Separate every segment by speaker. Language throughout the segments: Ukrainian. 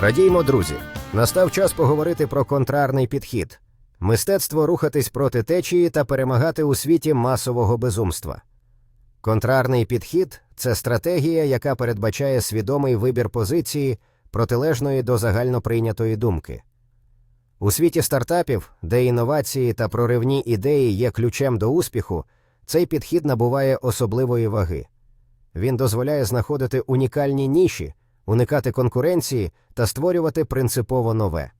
Speaker 1: Радіймо, друзі! Настав час поговорити про контрарний підхід мистецтво рухатись проти течії та перемагати у світі масового безумства. Контрарний підхід це стратегія, яка передбачає свідомий вибір позиції, протилежної до загальноприйнятої думки. У світі стартапів, де інновації та проривні ідеї є ключем до успіху, цей підхід набуває особливої ваги. Він дозволяє знаходити унікальні ніші, уникати конкуренції та створювати принципово нове.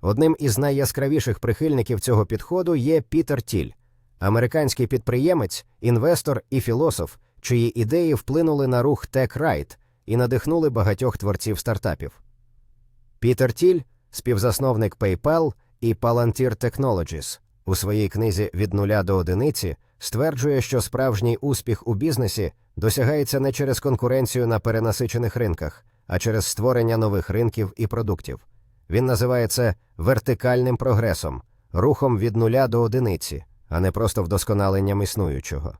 Speaker 1: Одним із найяскравіших прихильників цього підходу є Пітер Тіль, американський підприємець, інвестор і філософ, чиї ідеї вплинули на рух TechRight і надихнули багатьох творців стартапів. Пітер Тіль, співзасновник PayPal і Palantir Technologies, у своїй книзі Від нуля до одиниці стверджує, що справжній успіх у бізнесі досягається не через конкуренцію на перенасичених ринках, а через створення нових ринків і продуктів. Він називає це вертикальним прогресом, рухом від нуля до одиниці, а не просто вдосконаленням існуючого.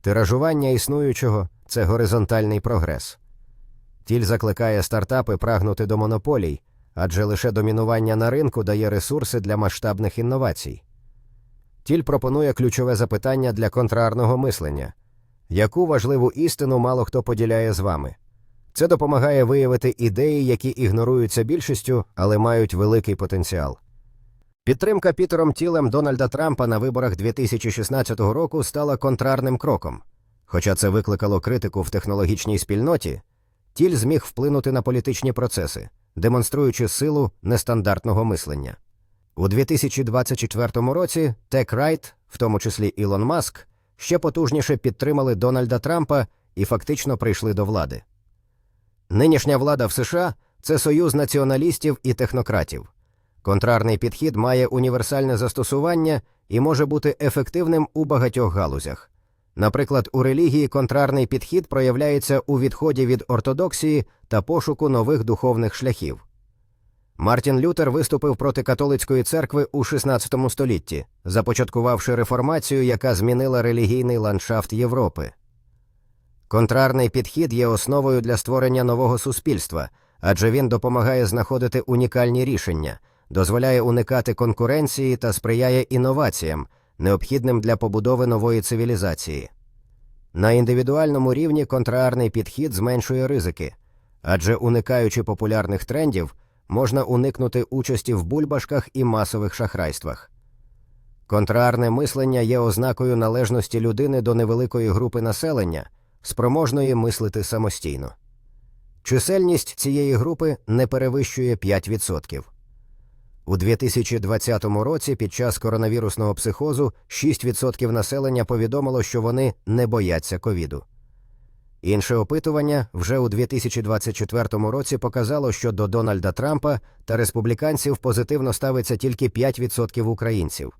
Speaker 1: Тиражування існуючого це горизонтальний прогрес. Тіль закликає стартапи прагнути до монополій, адже лише домінування на ринку дає ресурси для масштабних інновацій. Тіль пропонує ключове запитання для контрарного мислення яку важливу істину мало хто поділяє з вами. Це допомагає виявити ідеї, які ігноруються більшістю, але мають великий потенціал. Підтримка Пітером Тілем Дональда Трампа на виборах 2016 року стала контрарним кроком. Хоча це викликало критику в технологічній спільноті, тіль зміг вплинути на політичні процеси, демонструючи силу нестандартного мислення. У 2024 році TechRight, в тому числі Ілон Маск, ще потужніше підтримали Дональда Трампа і фактично прийшли до влади. Нинішня влада в США це союз націоналістів і технократів. Контрарний підхід має універсальне застосування і може бути ефективним у багатьох галузях. Наприклад, у релігії контрарний підхід проявляється у відході від ортодоксії та пошуку нових духовних шляхів. Мартін Лютер виступив проти католицької церкви у XVI столітті, започаткувавши реформацію, яка змінила релігійний ландшафт Європи. Контрарний підхід є основою для створення нового суспільства, адже він допомагає знаходити унікальні рішення, дозволяє уникати конкуренції та сприяє інноваціям, необхідним для побудови нової цивілізації. На індивідуальному рівні контрарний підхід зменшує ризики, адже уникаючи популярних трендів можна уникнути участі в бульбашках і масових шахрайствах. Контрарне мислення є ознакою належності людини до невеликої групи населення, спроможної мислити самостійно. Чисельність цієї групи не перевищує 5%. У 2020 році під час коронавірусного психозу 6% населення повідомило, що вони не бояться ковіду. Інше опитування вже у 2024 році показало, що до Дональда Трампа та республіканців позитивно ставиться тільки 5% українців.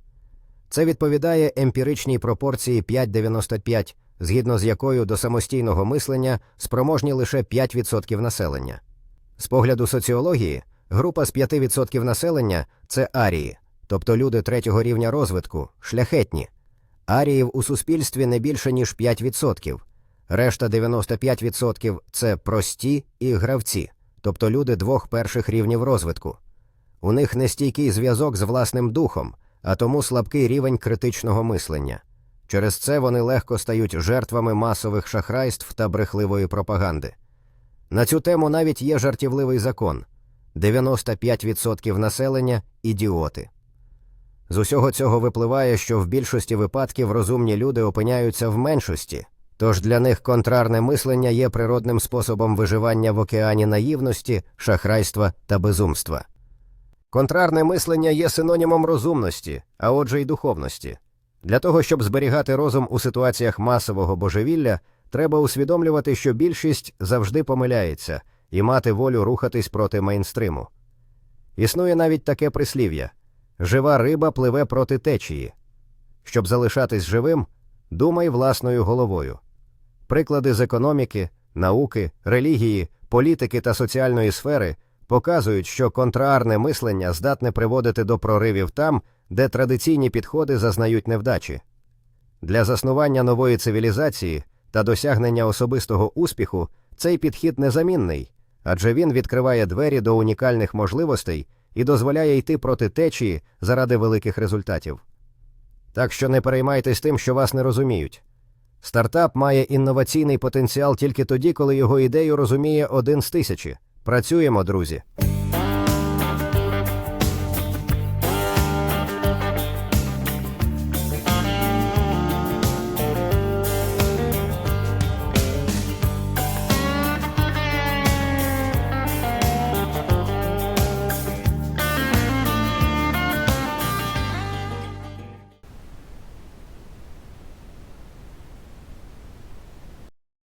Speaker 1: Це відповідає емпіричній пропорції 5,95, згідно з якою до самостійного мислення спроможні лише 5% населення. З погляду соціології, група з 5% населення це арії, тобто люди третього рівня розвитку, шляхетні. Аріїв у суспільстві не більше ніж 5%. Решта 95% це прості і гравці, тобто люди двох перших рівнів розвитку. У них нестійкий зв'язок з власним духом, а тому слабкий рівень критичного мислення. Через це вони легко стають жертвами масових шахрайств та брехливої пропаганди. На цю тему навіть є жартівливий закон 95% населення ідіоти. З усього цього випливає, що в більшості випадків розумні люди опиняються в меншості. Тож для них контрарне мислення є природним способом виживання в океані наївності, шахрайства та безумства. Контрарне мислення є синонімом розумності, а отже й духовності. Для того, щоб зберігати розум у ситуаціях масового божевілля, треба усвідомлювати, що більшість завжди помиляється, і мати волю рухатись проти мейнстриму. Існує навіть таке прислів'я жива риба пливе проти течії. Щоб залишатись живим, думай власною головою. Приклади з економіки, науки, релігії, політики та соціальної сфери показують, що контрарне мислення здатне приводити до проривів там, де традиційні підходи зазнають невдачі. Для заснування нової цивілізації та досягнення особистого успіху цей підхід незамінний, адже він відкриває двері до унікальних можливостей і дозволяє йти проти течії заради великих результатів. Так що не переймайтесь тим, що вас не розуміють. Стартап має інноваційний потенціал тільки тоді, коли його ідею розуміє один з тисячі. Працюємо, друзі.